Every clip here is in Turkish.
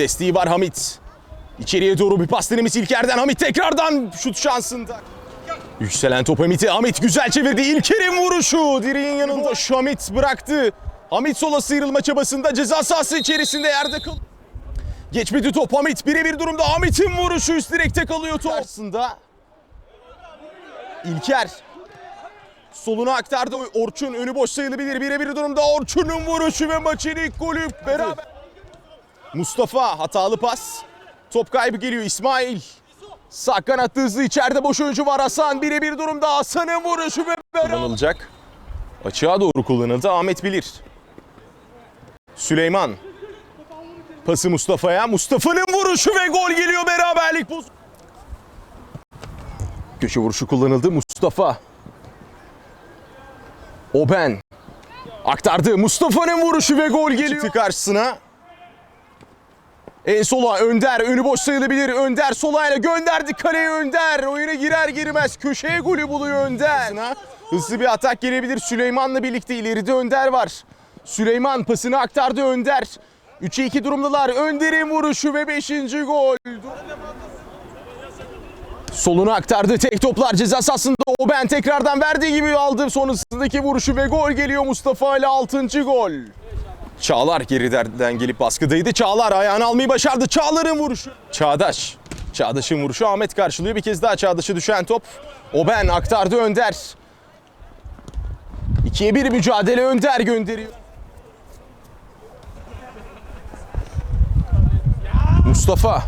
Desteği var Hamit. İçeriye doğru bir pas denemesi İlker'den. Hamit tekrardan şut şansında. Yükselen top Hamit'e. Hamit güzel çevirdi. İlker'in vuruşu. Direğin yanında. Şu Hamit bıraktı. Hamit sola sıyrılma çabasında ceza sahası içerisinde yerde kal. Geçmedi top Hamit. Birebir durumda Hamit'in vuruşu üst direkte kalıyor top. Karşısında İlker. Soluna aktardı Orçun. Önü boş sayılabilir. Birebir durumda Orçun'un vuruşu ve maçın ilk golü beraber. Mustafa hatalı pas. Top kaybı geliyor İsmail. Sağ kanatta hızlı içeride boş oyuncu var Hasan. Birebir durumda Hasan'ın vuruşu ve kullanılacak. Açığa doğru kullanıldı Ahmet Bilir. Süleyman. Pası Mustafa'ya. Mustafa'nın vuruşu ve gol geliyor beraberlik boz. Köşe vuruşu kullanıldı Mustafa. Oben. Aktardı Mustafa'nın vuruşu ve gol geliyor. Çıktı karşısına. En sola Önder. Önü boş sayılabilir. Önder solayla gönderdi kaleye Önder. Oyuna girer girmez köşeye golü buluyor Önder. Hızlı bir atak gelebilir. Süleyman'la birlikte ileride Önder var. Süleyman pasını aktardı Önder. 3'e 2 durumdalar. Önder'in vuruşu ve 5. gol. Soluna aktardı tek toplar ceza sahasında Oben tekrardan verdiği gibi aldı sonrasındaki vuruşu ve gol geliyor Mustafa ile 6. gol. Çağlar geriden gelip baskıdaydı. Çağlar ayağını almayı başardı. Çağlar'ın vuruşu. Çağdaş. Çağdaş'ın vuruşu Ahmet karşılıyor. Bir kez daha Çağdaş'a düşen top. Oben aktardı Önder. 2'ye 1 mücadele Önder gönderiyor. Mustafa.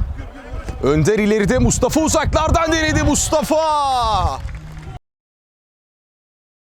Önder ileride Mustafa uzaklardan denedi Mustafa.